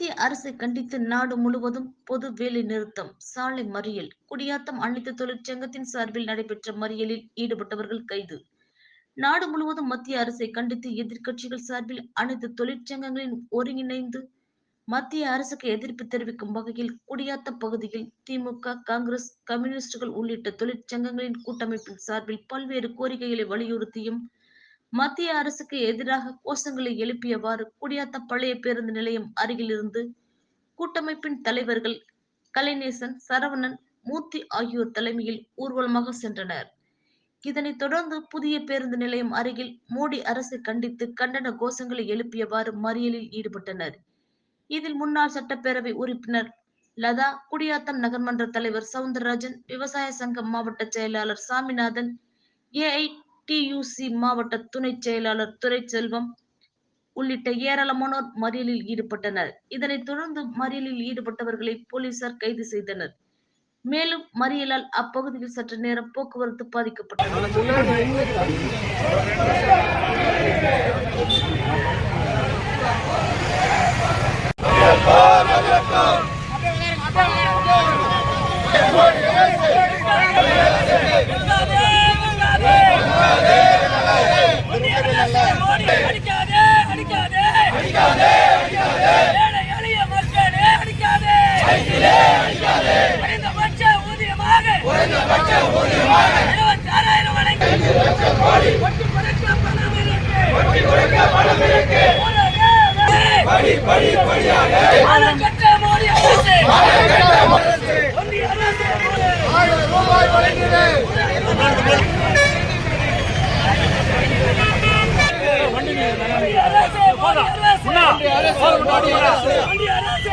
மத்திய அரசை கண்டித்து நாடு முழுவதும் பொது வேலை நிறுத்தம். சாலை மறியல் குடியாத்தம் அனைத்து தொழிற்சங்கத்தின் சார்பில் நடைபெற்ற மறியலில் ஈடுபட்டவர்கள் கைது. நாடு முழுவதும் மத்திய அரசை கண்டித்து எதிர்க்கட்சிகள் சார்பில் அனைத்து தொழிற்சங்கங்களின் ஒருங்கிணைந்து மத்திய அரசுக்கு எதிர்ப்பு தெரிவிக்கும் வகையில் குடியாத்தம் பகுதியில் திமுக காங்கிரஸ் கம்யூனிஸ்டுகள் உள்ளிட்ட தொழிற்சங்கங்களின் கூட்டமைப்பின் சார்பில் பல்வேறு கோரிக்கைகளை வலியுறுத்தியும் மத்திய அரசுக்கு எதிராக கோஷங்களை எழுப்பியவாறு குடியாத்தம் பழைய பேருந்து நிலையம் அருகிலிருந்து கூட்டமைப்பின் தலைவர்கள் கலைநேசன் சரவணன் மூர்த்தி ஆகியோர் தலைமையில் ஊர்வலமாக சென்றனர். இதனைத் தொடர்ந்து புதிய பேருந்து நிலையம் அருகில் மோடி அரசை கண்டித்து கண்டன கோஷங்களை எழுப்பியவாறு மறியலில் ஈடுபட்டனர். இதில் முன்னாள் சட்டப்பேரவை உறுப்பினர் லதா குடியாத்தம் நகர்மன்ற தலைவர் சவுந்தரராஜன் விவசாய சங்க மாவட்ட செயலாளர் சாமிநாதன் டியூசி மாவட்ட துணை செயலாளர் துரைச்செல்வம் உள்ளிட்ட ஏராளமானோர் மறியலில் ஈடுபட்டனர். இதனைத் தொடர்ந்து மறியலில் ஈடுபட்டவர்களை போலீசார் கைது செய்தனர். மேலும் மறியலால் அப்பகுதியில் சற்று நேரம் போக்குவரத்து பாதிக்கப்பட்டது. அரசு.